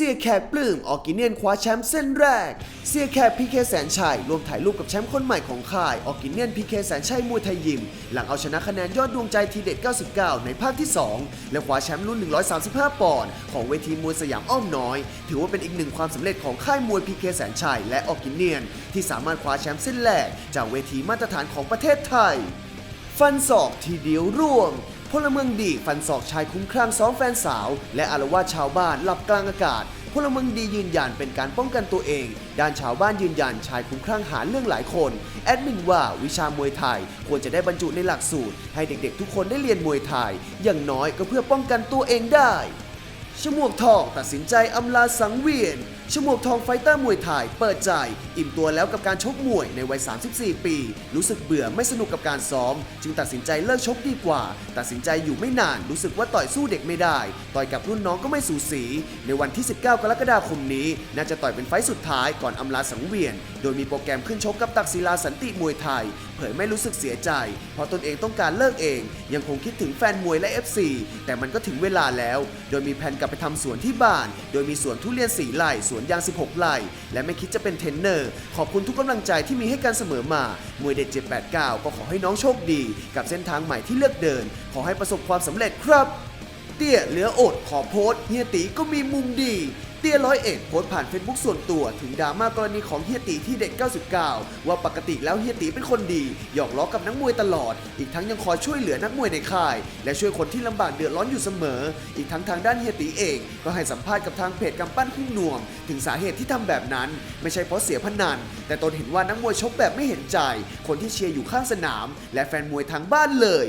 เสียแขกปลื้มออกกิเนียนคว้าแชมป์เส้นแรก เสียแขกพีเคแสนชัยรวมถ่ายรูปกับแชมป์คนใหม่ของค่ายออกกิเนียนพีเคแสนชัยมวยไทยยิม หลังเอาชนะคะแนนยอดดวงใจทีเด็ด 99 ในภาคที่ 2 และคว้าแชมป์รุ่น 135 ปอนด์ของเวทีมวยสยามอ้อมน้อย ถือว่าเป็นอีกหนึ่งความสำเร็จของค่ายมวยพีเคแสนชัยและออกกิเนียน ที่สามารถคว้าแชมป์เส้นแรก จากเวทีมาตรฐานของประเทศไทย ฟันศอกทีเดียวร่วง พลเมืองดีฟันศอกชายคุ้มคลั่งซ้อมแฟนสาว และอารวาสชาวบ้านหลับกลางอากาศ พลเมืองดียืนยันเป็นการป้องกันตัวเอง ด้านชาวบ้านยืนยันชายคุ้มคลั่งหาเรื่องหลายคน แอดมินว่าวิชามวยไทย ควรจะได้บรรจุในหลักสูตร ให้เด็กๆ ทุกคนได้เรียนมวยไทย อย่างน้อยก็เพื่อป้องกันตัวเองได้ชมวกทองตัดสินใจอำลาสังเวียน ชมวกทองไฟเตอร์มวยไทยเปิดใจ อิ่มตัวแล้วกับการชกมวยในวัย 34 ปี รู้สึกเบื่อไม่สนุกกับการซ้อม จึงตัดสินใจเลิกชกดีกว่า ตัดสินใจอยู่ไม่นานรู้สึกว่าต่อยสู้เด็กไม่ได้ ต่อยกับรุ่นน้องก็ไม่สูสี ในวันที่ 19 กรกฎาคมนี้ น่าจะต่อยเป็นไฟสุดท้ายก่อนอำลาสังเวียน โดยมีโปรแกรมขึ้นชกกับตักศิลาสันติมวยไทย เผยไม่รู้สึกเสียใจ เพราะตนเองต้องการเลิกเอง ยังคงคิดถึงแฟนมวยและ FC แต่มันก็ถึงเวลาแล้ว โดยมีแผนกลับไปทำสวนที่บ้าน โดยมีสวนทุเรียนสีไร่สวนยาง 16 ไร่และไม่คิดจะเป็นเทรนเนอร์ ขอบคุณทุกกำลังใจที่มีให้กันเสมอมามวยเด็ด 789 ก็ขอให้น้องโชคดี กับเส้นทางใหม่ที่เลือกเดิน ขอให้ประสบความสำเร็จครับ เตี้ยเหลืออดขอโพสต์เฮียตีก็มีมุมดี เตี้ยร้อยเอ็ดโพสต์ผ่านเฟซบุ๊กส่วนตัว ถึงดราม่ากรณีของเฮียตีที่เด็ก 99 ว่าปกติแล้วเฮียตีเป็นคนดี หยอกล้อกับนักมวยตลอด อีกทั้งยังคอยช่วยเหลือนักมวยในค่าย และช่วยคนที่ลำบากเดือดร้อนอยู่เสมอ อีกทั้งทางด้านเฮียตีเอง ก็ให้สัมภาษณ์กับทางเพจกำปั้นคุ้งนวงถึงสาเหตุที่ทำแบบนั้น ไม่ใช่เพราะเสียพนัน แต่ตนเห็นว่านักมวยชกแบบไม่เห็นใจ คนที่เชียร์อยู่ข้างสนาม และแฟนมวยทางบ้านเลย